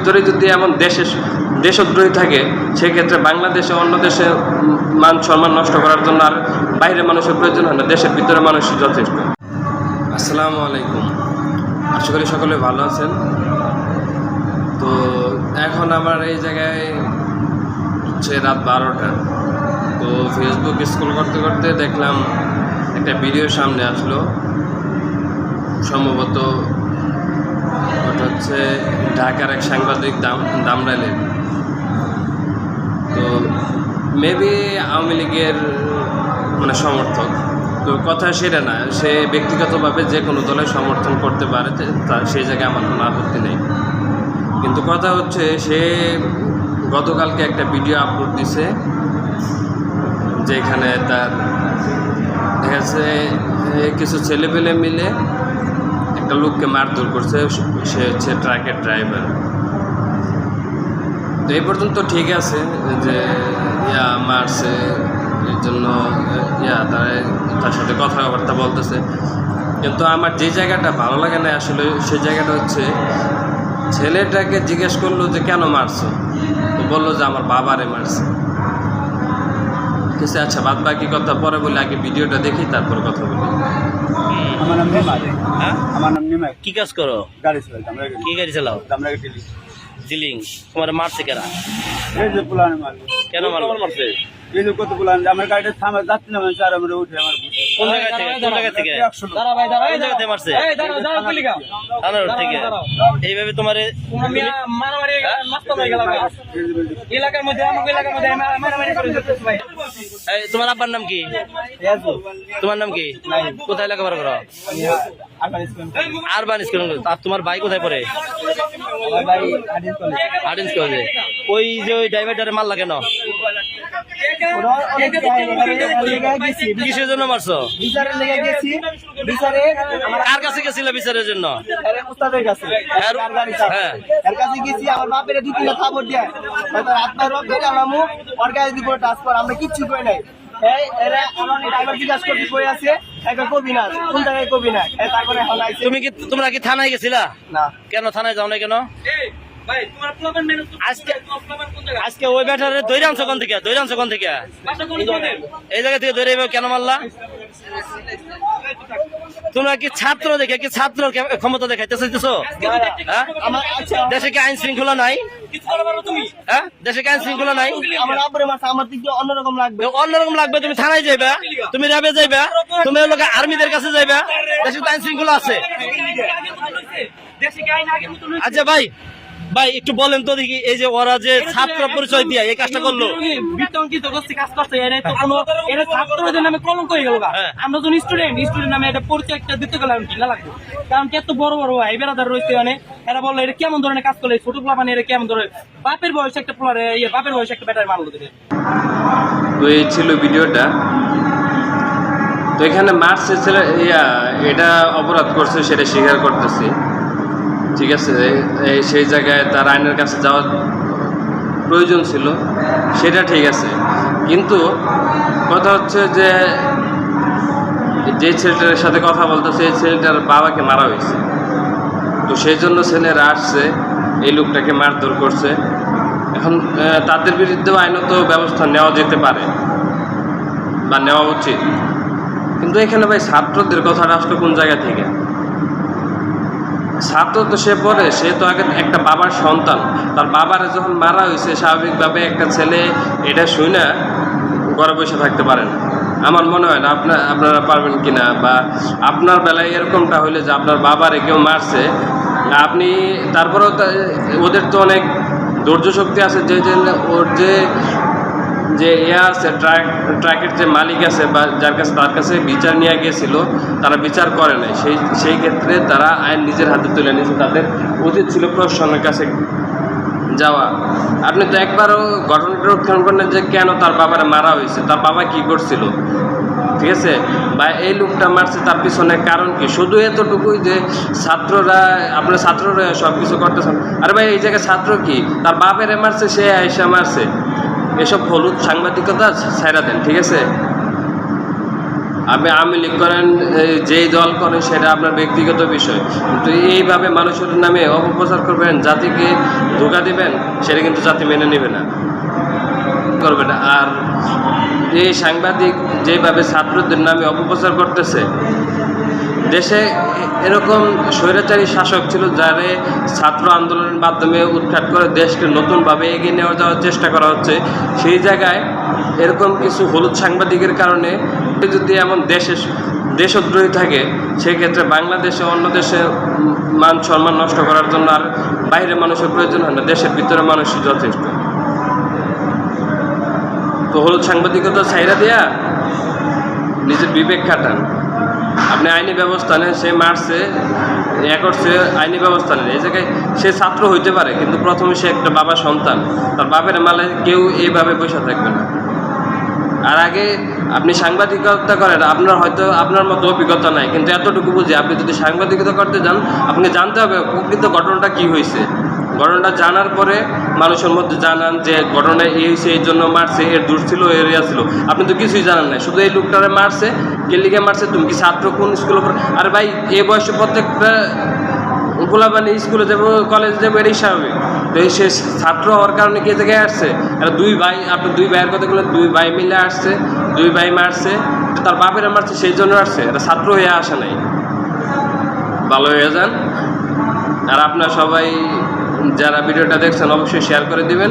ভিতরে যদি এমন দেশে দেশদ্রোহী থাকে, সেক্ষেত্রে বাংলাদেশে অন্য দেশে মান সম্মান নষ্ট করার জন্য আর বাইরের মানুষের প্রয়োজন হয় না, দেশের ভিতরে মানুষই যথেষ্ট। আসসালামু আলাইকুম। আশা করি সকলে ভালো আছেন। তো এখন আমার এই জায়গায় হচ্ছে রাত বারোটা। তো ফেসবুক স্কুল করতে করতে দেখলাম একটা ভিডিও সামনে আসলো। সম্ভবত ওটা হচ্ছে ঢাকার এক সাংবাদিক দাম দামরাইলের তো মেবি আওয়ামী লীগের মানে সমর্থক। তো কথা সেটা না, সে ব্যক্তিগতভাবে যে কোনো দলের সমর্থন করতে পারে, তে- তা, সেই জায়গায় আমার কোনো আপত্তি নেই। কিন্তু কথা হচ্ছে, সে গতকালকে একটা ভিডিও আপলোড দিছে, যেখানে তার দেখা যাচ্ছে কিছু ছেলেপেলে মিলে একটা লোককে মারধর করছে, সে হচ্ছে ট্রাকের ড্রাইভার। তো এই পর্যন্ত ঠিক আছে যে ইয়া মারছে, এর জন্য, ইয়া তারা তার সাথে কথাবার্তা বলতেছে। কিন্তু আমার যে জায়গাটা ভালো লাগে না আসলে সেই জায়গাটা হচ্ছে ছেলেটাকে জিজ্ঞেস করল যে কেন মারছো? তো বলল যে আমার বাবারে মারছে। ঠিক আছে আচ্ছা বাদ বাকি কথা পরে বলে আগে ভিডিওটা দেখি তারপর কথা বলি আমার নাম নিমাই হ্যাঁ আমার নাম নিমাই কি কাজ করো গাড়ি চালাই আমরা কি গাড়ি চালাও আমরা জিলিং তোমার মারছে কেনা এই যে পুলান মারলো কেন মারলো মারছে এই যে কত পুলান আমার গাড়িটা থামা যাচ্ছে না মানে চার আমরা উঠে আমার কোন জায়গা থেকে কোন জায়গা থেকে একশো লোক। কোন জায়গা থেকে মারছে থানার রোড থেকে এইভাবে তোমার এলাকার মধ্যে এলাকার মধ্যে তোমার আব্বার নাম কি? তোমার নাম কি? কোথায় লেখাপড়া করো? আরবান স্কুল আর তোমার ভাই কোথায় পড়ে? হাদিস কলেজে ওই যে ওই ড্রাইভারটারে মারলা কেন? কিসের জন্য মারছো? বিচারে কার কাছে গেছিল বিচারের জন্য? উস্তাদের কাছে। হ্যাঁ। এর কাছে গেছি আমার বাপের দুই তিনটা থাপড় দেয়। হয়তো হাত পায়ের রক্ত দিয়ে আমার মুখ ওর গায়ে দিব ট্রান্সফার আমরা কিচ্ছু কই নাই। এই এরা আমার ড্রাইভার জিজ্ঞাসা করতে আছে? একটা কবি না কোন জায়গায় কবি না এই তারপরে এখন আইছে। তুমি কি তোমরা কি থানায় গেছিলা? না। কেন থানায় যাও না কেন ভাই তোমার প্লাবান মেনু আজকে ওই ব্যাটারে দৈরাম কোন থেকে? দৈরাম কোন থেকে? বাসা কোন তোমাদের এই জায়গা থেকে ধরে কেন মারলা? তোমরা কি ছাত্র দেখে কি ছাত্র ক্ষমতা দেখাইতে চাইতেছো? হ্যাঁ? আমার আচ্ছা দেশে কি আইন শৃঙ্খলা নাই? হ্যাঁ? দেশে কি আইন শৃঙ্খলা নাই? অন্যরকম লাগবে। অন্যরকম লাগবে তুমি থানায় যাইবা তুমি র্যাবে যাইবা তুমি লোক আর্মিদের কাছে যাইবা। দেশে তো আইন শৃঙ্খলা আছে। দেশে কি আইন আগের মতো রয়েছে? আচ্ছা ভাই ভাই একটু বলেন তো দেখি এই যে ওরা যে ছাত্র পরিচয় দিয়ে এই কাজটা করল। বিতঙ্কিত গোষ্ঠী কাজ করছে এরা তো কোনো এরা ছাত্রদের নামে কলঙ্ক হয়ে গেল হ্যাঁ। আমরা যখন স্টুডেন্ট স্টুডেন্ট নামে একটা পরিচয় একটা দিতে গেলাম লাগবে? কারণ কি এত বড় বড় ভাই বেড়াদার রয়েছে মানে এরা বলল এটা কেমন ধরনের কাজ করলে? ছোট পোলা মানে এরা কেমন ধরনের বাপের বয়সে একটা পোলারে ইয়ে বাপের বয়সে একটা ব্যাটারি মারলো তো এই ছিল ভিডিওটা। তো এখানে মার্চে ছেলে ইয়া এটা অপরাধ করছে সেটা স্বীকার করতেছি। ঠিক আছে সেই জায়গায় তার আইনের কাছে যাওয়ার প্রয়োজন ছিল, সেটা ঠিক আছে। কিন্তু কথা হচ্ছে যে যে ছেলেটার সাথে কথা বলতো সেই ছেলেটার বাবাকে মারা হয়েছে। তো সেই জন্য ছেলেরা আসছে, এই লোকটাকে মারধর করছে। এখন তাদের বিরুদ্ধেও আইনত ব্যবস্থা নেওয়া যেতে পারে বা নেওয়া উচিত। কিন্তু এখানে ভাই ছাত্রদের কথাটা আসলো কোন জায়গা থেকে? ছাত্র তো সে পড়ে, সে তো আগে একটা বাবার সন্তান। তার বাবার যখন মারা হয়েছে, স্বাভাবিকভাবে একটা ছেলে এটা শুই না ঘরে বসে থাকতে পারে না। আমার মনে হয় না আপনার আপনারা পারবেন কিনা বা আপনার বেলায় এরকমটা হইলে যে আপনার বাবারে কেউ মারছে আপনি তারপরেও ওদের তো অনেক ধৈর্য শক্তি আছে, যে ওর যে যে ইয়ে আছে, ট্রাক, ট্রাকের যে মালিক আছে বা যার কাছে, তার কাছে বিচার নিয়ে গিয়েছিল, তারা বিচার করে নাই। সেই সেই ক্ষেত্রে তারা আইন নিজের হাতে তুলে নিয়েছে, তাদের উচিত ছিল প্রশাসনের কাছে যাওয়া। আপনি তো একবারও ঘটনাটা রক্ষণ করেন যে কেন তার বাবারে মারা হয়েছে, তার বাবা কি করছিল? ঠিক আছে? বা এই লোকটা মারছে, তার পিছনে কারণ কি? শুধু এতটুকুই যে ছাত্ররা, আপনার ছাত্ররা সব কিছু করতেছেন। আরে ভাই, এই জায়গায় ছাত্র কি? তার বাপেরে মারছে, সে আয়সা মারছে। এসব হলুদ সাংবাদিকতা ছাইরা দেন, ঠিক আছে? আপনি আওয়ামী লীগ করেন যেই দল করেন, সেটা আপনার ব্যক্তিগত বিষয়। কিন্তু এইভাবে মানুষের নামে অপপ্রচার করবেন, জাতিকে ধোকা দিবেন, সেটা কিন্তু জাতি মেনে নেবে না। করবে না। আর এই সাংবাদিক যেভাবে ছাত্রদের নামে অপপ্রচার করতেছে দেশে এরকম স্বৈরাচারী শাসক ছিল যারে ছাত্র আন্দোলনের মাধ্যমে উৎখাত করে দেশকে নতুনভাবে এগিয়ে নেওয়া যাওয়ার চেষ্টা করা হচ্ছে। সেই জায়গায় এরকম কিছু হলুদ সাংবাদিকের কারণে যদি এমন দেশে দেশদ্রোহী থাকে, সেক্ষেত্রে বাংলাদেশে অন্য দেশে মান সম্মান নষ্ট করার জন্য আর বাইরে মানুষের প্রয়োজন হয় না, দেশের ভিতরে মানুষই যথেষ্ট। তো হলুদ সাংবাদিকতা ছাইরা দেয়া, নিজের বিবেক খাটান। আপনি আইনি ব্যবস্থা নেন, সে মারছে এ করছে, আইনি ব্যবস্থা নেন। এই জায়গায় সে ছাত্র হইতে পারে, কিন্তু প্রথমে সে একটা বাবা সন্তান। তার বাপের মালে কেউ এইভাবে বসে থাকবে না। আর আগে আপনি সাংবাদিকতা করেন, আপনার হয়তো আপনার মতো অভিজ্ঞতা নাই, কিন্তু এতটুকু বুঝি। আপনি যদি সাংবাদিকতা করতে যান, আপনাকে জানতে হবে প্রকৃত ঘটনাটা কি হয়েছে ঘটনাটা জানার পরে মানুষের মধ্যে জানান যে ঘটনা এই হয়েছে, এই জন্য মারছে, এর দূর ছিল এরিয়া ছিল। আপনি তো কিছুই জানেন না শুধু এই লোকটারে মারছে কেলিকে মারছে, তুমি কি ছাত্র কোন স্কুলে? আর ভাই, এ বয়সে প্রত্যেকটা গোলাপানি স্কুলে যাব কলেজে যাব, এটাই স্বাভাবিক। তো সে ছাত্র হওয়ার কারণে কে জায়গায় আসছে? এটা দুই ভাই, আপনি দুই ভাইয়ের কথা বলে দুই ভাই মিলে আসছে, দুই ভাই মারছে, তার বাপেরা মারছে, সেই জন্য আসছে। এটা ছাত্র হয়ে আসে নাই। ভালো হয়ে যান। আর আপনার সবাই যারা ভিডিওটা দেখছেন অবশ্যই শেয়ার করে দিবেন।